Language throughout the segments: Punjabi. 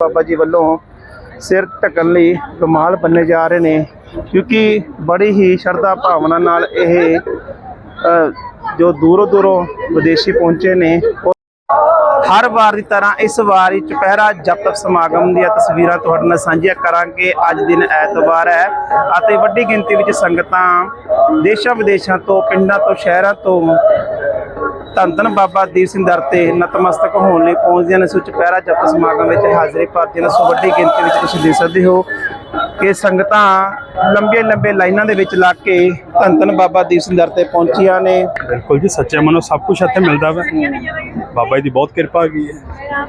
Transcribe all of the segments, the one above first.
ਬਾਬਾ ਜੀ ਵੱਲੋਂ ਸਿਰ ਢੱਕਣ ਲਈ ਕਮਾਲ ਬੰਨੇ ਜਾ ਰਹੇ ਨੇ, ਕਿਉਂਕਿ ਬੜੀ ਹੀ ਸ਼ਰਧਾ ਭਾਵਨਾ ਨਾਲ ਇਹ ਜੋ ਦੂਰੋਂ ਦੂਰੋਂ ਵਿਦੇਸ਼ੀ ਪਹੁੰਚੇ ਨੇ, ਉਹ ਹਰ ਵਾਰ ਦੀ ਤਰ੍ਹਾਂ ਇਸ ਵਾਰ ਹੀ ਚੁਪਹਿਰਾ ਜਪ ਸਮਾਗਮ ਦੀਆਂ ਤਸਵੀਰਾਂ ਤੁਹਾਡੇ ਨਾਲ ਸਾਂਝੀਆਂ ਕਰਾਂਗੇ। ਅੱਜ ਦਿਨ ਐਤਵਾਰ ਹੈ ਅਤੇ ਵੱਡੀ ਗਿਣਤੀ ਵਿੱਚ ਸੰਗਤਾਂ ਦੇਸ਼ਾਂ ਵਿਦੇਸ਼ਾਂ ਤੋਂ, ਪਿੰਡਾਂ ਤੋਂ, ਸ਼ਹਿਰਾਂ ਤੋਂ ਧੰਨ ਧੰਨ ਬਾਬਾ ਦੀਪ ਸਿੰਘ ਦਰ ਤੇ ਨਤਮਸਤਕ ਹੋਣ ਲਈ ਪਹੁੰਚਦੀਆਂ ਨੇ ਸੋ ਚੁਪਹਿਰਾ ਜਪ ਸਮਾਗਮ ਵਿੱਚ ਹਾਜ਼ਰੀ ਭਰਦੀਆਂ ਨੇ ਸੋ ਵੱਡੀ ਗਿਣਤੀ ਵਿੱਚ ਤੁਸੀਂ ਦੇਖ ਸਕਦੇ ਹੋ ਕਿ ਸੰਗਤਾਂ ਲੰਬੇ ਲੰਬੇ ਲਾਈਨਾਂ ਦੇ ਵਿੱਚ ਲੱਗ ਕੇ ਧੰਨ ਧੰਨ ਬਾਬਾ ਦੀਪ ਸਿੰਘ ਦਰ ਤੇ ਪਹੁੰਚੀਆਂ ਨੇ। ਬਿਲਕੁਲ ਜੀ ਸੱਚੇ ਮਨੋਂ ਸਭ ਕੁਝ ਇੱਥੇ ਮਿਲਦਾ ਵਾ। ਬਾਬਾ ਜੀ ਦੀ ਬਹੁਤ ਕਿਰਪਾ ਹੈਗੀ ਹੈ।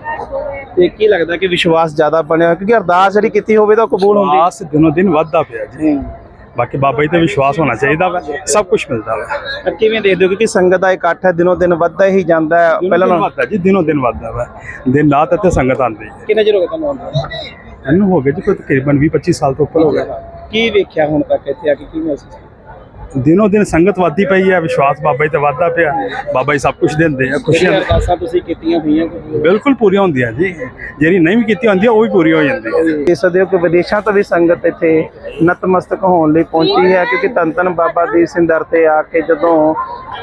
ਤੇ ਕੀ ਲੱਗਦਾ ਕਿ ਵਿਸ਼ਵਾਸ ਜ਼ਿਆਦਾ ਬਣਿਆ? ਕਿਉਂਕਿ ਅਰਦਾਸ ਜਿਹੜੀ ਕੀਤੀ ਹੋਵੇ ਤਾਂ ਕਬੂਲ ਹੁੰਦੀ। ਆਸ ਦਿਨੋ ਦਿਨ ਵੱਧਦਾ ਪਿਆ ਜੀ। ਬਾਕੀ ਬਾਬਾ ਜੀ ਤੇ ਵਿਸ਼ਵਾਸ ਹੋਣਾ ਚਾਹੀਦਾ ਵਾ ਸਭ ਕੁਝ ਮਿਲਦਾ ਵਾ। ਕਿਵੇਂ ਦੇਖਦੇ ਹੋ ਕਿਉਂਕਿ ਸੰਗਤ ਦਾ ਇਕੱਠ ਹੈ ਦਿਨੋਂ ਦਿਨ ਵੱਧਦਾ ਹੀ ਜਾਂਦਾ ਹੈ ਪਹਿਲਾਂ ਨਾਲੋਂ? ਵੱਧਦਾ ਜੀ ਦਿਨੋ ਦਿਨ ਵੱਧਦਾ ਵਾ। ਦਿਨ ਰਾਤ ਇੱਥੇ ਸੰਗਤ ਆਉਂਦੀ ਹੈ। ਕਿੰਨੇ ਚਿਰ ਹੋ ਗਿਆ ਤੁਹਾਨੂੰ ਆਉਂਦਾ ਇਹਨੂੰ ਹੋ ਗਏ ਜੀ ਕੋਈ ਤਕਰੀਬਨ 20 25 ਸਾਲ ਤੋਂ ਉੱਪਰ ਹੋ ਗਿਆ ਕੀ ਵੇਖਿਆ ਹੁਣ ਤੱਕ ਇੱਥੇ ਆ ਕੇ ਕੀ ਮਹਿਸੂਸ? ਦਿਨੋ ਦਿਨ ਸੰਗਤ ਵੱਧਦੀ ਪਈ ਹੈ ਵਿਸ਼ਵਾਸ ਬਾਬਾ ਜੀ ਤੇ ਵੱਧਦਾ ਪਿਆ। ਬਾਬਾ ਜੀ ਸਭ ਕੁਝ ਦਿੰਦੇ ਆ ਖੁਸ਼ੀਆਂ ਜਿਹੜੀਆਂ ਅਰਦਾਸਾਂ ਤੁਸੀਂ ਕੀਤੀਆਂ ਹੋਈਆਂ ਬਿਲਕੁਲ ਪੂਰੀਆਂ ਹੁੰਦੀਆਂ ਜੀ। ਜਿਹੜੀ ਨਹੀਂ ਵੀ ਕੀਤੀ ਹੁੰਦੀ ਉਹ ਵੀ ਪੂਰੀ ਹੋ ਜਾਂਦੀ ਹੈ ਸਕਦੇ ਹੋ ਕਿ ਵਿਦੇਸ਼ਾਂ ਤੋਂ ਵੀ ਸੰਗਤ ਇੱਥੇ ਨਤਮਸਤਕ ਹੋਣ ਲਈ ਪਹੁੰਚੀ ਹੈ ਕਿਉਂਕਿ ਧੰਨ ਬਾਬਾ ਦੀਪ ਸਿੰਘ ਦਰ ਤੇ ਆ ਕੇ ਜਦੋਂ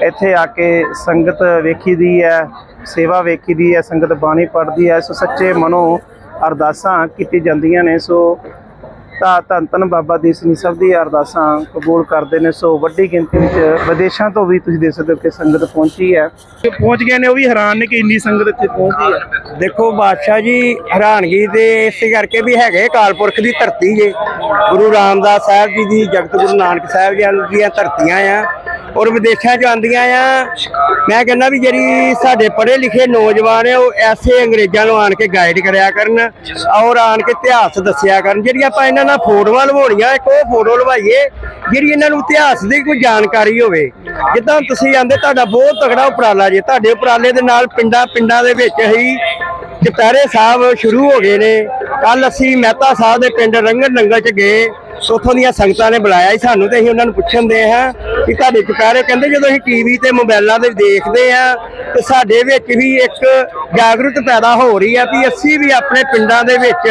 ਇੱਥੇ ਆ ਕੇ ਸੰਗਤ ਵੇਖੀ ਦੀ ਹੈ ਸੇਵਾ ਵੇਖੀ ਦੀ ਹੈ ਸੰਗਤ ਬਾਣੀ ਪੜ੍ਹਦੀ ਹੈ ਸੋ ਸੱਚੇ ਮਨੋਂ ਅਰਦਾਸਾਂ ਕੀਤੀ ਜਾਂਦੀਆਂ ਨੇ। ਸੋ ਤਾਂ ਧੰਨ ਧੰਨ ਬਾਬਾ ਦੀਪ ਸਿੰਘ ਸਭ ਦੀ ਅਰਦਾਸਾਂ ਕਬੂਲ ਕਰਦੇ ਨੇ। ਸੋ ਵੱਡੀ ਗਿਣਤੀ ਵਿੱਚ ਵਿਦੇਸ਼ਾਂ ਤੋਂ ਵੀ ਤੁਸੀਂ ਦੇਖ ਸਕਦੇ ਹੋ ਕਿ ਸੰਗਤ ਪਹੁੰਚੀ ਹੈ। ਕਿ ਪਹੁੰਚ ਗਏ ਨੇ, ਉਹ ਵੀ ਹੈਰਾਨ ਨੇ ਕਿ ਇੰਨੀ ਸੰਗਤ ਇੱਥੇ ਪਹੁੰਚੀ ਹੈ। ਦੇਖੋ, ਬਾਦਸ਼ਾਹ ਜੀ ਹੈਰਾਨਗੀ ਦੇ ਇਸੇ ਕਰਕੇ ਵੀ ਹੈਗੇ ਕਾਲਪੁਰਖ ਦੀ ਧਰਤੀ ਜੇ। ਗੁਰੂ ਰਾਮਦਾਸ ਸਾਹਿਬ ਜੀ ਦੀ, ਜਗਤ ਗੁਰੂ ਨਾਨਕ ਸਾਹਿਬ ਜੀ ਦੀਆਂ ਧਰਤੀਆਂ ਆ। ਔਰ ਵਿਦੇਸ਼ਾਂ ਚ ਆਉਂਦੀਆਂ ਆ। ਮੈਂ ਕਹਿੰਦਾ ਵੀ ਜਿਹੜੀ ਸਾਡੇ ਪੜ੍ਹੇ ਲਿਖੇ ਨੌਜਵਾਨ ਆ, ਉਹ ਐਸੇ ਅੰਗਰੇਜ਼ਾਂ ਨੂੰ ਆਣ ਕੇ ਗਾਈਡ ਕਰਿਆ ਕਰਨ ਔਰ ਆਣ ਕੇ ਇਤਿਹਾਸ ਦੱਸਿਆ ਕਰਨ। ਜਿਹੜੀ ਆਪਾਂ ਇਹਨਾਂ ਨਾਲ ਫੋਟੋਆਂ ਲਵਾਉਣੀਆਂ, ਇੱਕ ਉਹ ਫੋਟੋ ਲਵਾਈਏ, ਜਿਹੜੀ ਇਹਨਾਂ ਨੂੰ ਇਤਿਹਾਸ ਦੀ ਕੋਈ ਜਾਣਕਾਰੀ ਹੋਵੇ। ਜਿੱਦਾਂ ਤੁਸੀਂ ਆਂਦੇ ਤੁਹਾਡਾ ਬਹੁਤ ਤਕੜਾ ਉਪਰਾਲਾ ਜੀ, ਤੁਹਾਡੇ ਉਪਰਾਲੇ ਦੇ ਨਾਲ ਪਿੰਡਾਂ ਪਿੰਡਾਂ ਦੇ ਵਿੱਚ ਹੀ ਦੁਪਹਿਰੇ ਸਾਹਿਬ ਸ਼ੁਰੂ ਹੋ ਗਏ ਨੇ। ਕੱਲ ਅਸੀਂ ਮਹਿਤਾ ਸਾਹਿਬ ਦੇ ਪਿੰਡ ਰੰਗਨ ਨੰਗਲ ਚ ਗਏ। ਉੱਥੋਂ ਦੀਆਂ ਸੰਗਤਾਂ ਨੇ ਬੁਲਾਇਆ ਸੀ ਸਾਨੂੰ ਤੇ ਅਸੀਂ ਉਹਨਾਂ ਨੂੰ ਪੁੱਛਣ ਦੇ ਹਾਂ। ਕਿ ਤੁਹਾਡੇ ਚੁਪਹਿਰੇ ਕਹਿੰਦੇ ਜਦੋਂ ਅਸੀਂ ਟੀਵੀ ਤੇ ਮੋਬਾਈਲਾਂ ਤੇ ਦੇਖਦੇ ਆ ਤੇ ਸਾਡੇ ਵਿੱਚ ਵੀ ਇੱਕ ਜਾਗਰੂਕ ਪੈਦਾ ਹੋ ਰਹੀ ਹੈ ਵੀ ਅਸੀਂ ਵੀ ਆਪਣੇ ਪਿੰਡਾਂ ਦੇ ਵਿੱਚ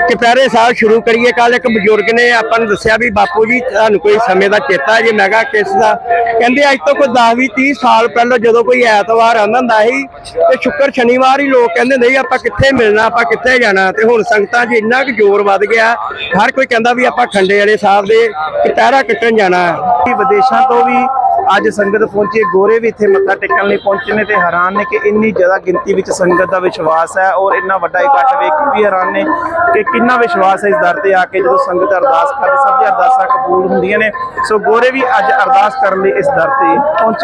ਚੁਪਹਿਰੇ ਸਾਹਿਬ ਸ਼ੁਰੂ ਕਰੀਏ। ਕੱਲ ਇੱਕ ਬਜ਼ੁਰਗ ਨੇ ਆਪਾਂ ਨੂੰ ਦੱਸਿਆ ਵੀ ਬਾਪੂ ਜੀ, ਤੁਹਾਨੂੰ ਕੋਈ ਸਮੇਂ ਦਾ ਚੇਤਾ ਜੇ? ਮੈਂ ਕਿਹਾ ਕਿਸ ਦਾ? ਕਹਿੰਦੇ ਅੱਜ ਤੋਂ ਕੋਈ 10 20 30 ਸਾਲ ਪਹਿਲਾਂ ਜਦੋਂ ਕੋਈ ਐਤਵਾਰ ਆਉਂਦਾ ਹੁੰਦਾ ਸੀ ਤੇ ਸ਼ੁੱਕਰ ਸ਼ਨੀਵਾਰ ਹੀ ਲੋਕ ਕਹਿੰਦੇ ਨਹੀਂ ਆਪਾਂ ਕਿੱਥੇ ਮਿਲਣਾ, ਆਪਾਂ ਕਿੱਥੇ ਜਾਣਾ? ਤੇ ਹੁਣ ਸੰਗਤਾਂ 'ਚ ਇੰਨਾ ਕੁ ਜ਼ੋਰ ਵੱਧ ਗਿਆ। ਹਰ ਕੋਈ ਕਹਿੰਦਾ ਵੀ ਆਪਾਂ ਖੰਡੇ ਵਾਲੇ ਸਾਹਿਬ ਦੇ ਕਟਹਿਰਾ ਕੱਟਣ ਜਾਣਾ। ਵਿਦੇਸ਼ਾਂ ਤੋਂ ਵੀ ਅੱਜ ਸੰਗਤ ਪਹੁੰਚੀ ਗੋਰੇ ਵੀ ਇੱਥੇ ਮੱਥਾ ਟੇਕਣ ਲਈ ਪਹੁੰਚੇ ਨੇ ਤੇ ਹੈਰਾਨ ਨੇ ਕਿ ਇੰਨੀ ਜ਼ਿਆਦਾ ਗਿਣਤੀ ਵਿੱਚ ਸੰਗਤ ਦਾ ਵਿਸ਼ਵਾਸ ਹੈ ਔਰ ਇੰਨਾ ਵੱਡਾ ਇਕੱਠ ਵੇਖ ਕੇ ਵੀ ਹੈਰਾਨ ਨੇ ਕਿ ਕਿੰਨਾ ਵਿਸ਼ਵਾਸ ਹੈ ਇਸ ਦਰ ਤੇ ਆ ਕੇ ਜਦੋਂ ਸੰਗਤ ਅਰਦਾਸ ਕਰਦੀ ਸਭ ਦੀਆਂ ਅਰਦਾਸਾਂ ਕਬੂਲ ਹੁੰਦੀਆਂ ਨੇ। ਸੋ ਗੋਰੇ ਵੀ ਅੱਜ ਅਰਦਾਸ ਕਰਨ ਲਈ ਇਸ ਦਰ ਤੇ ਪਹੁੰਚੇ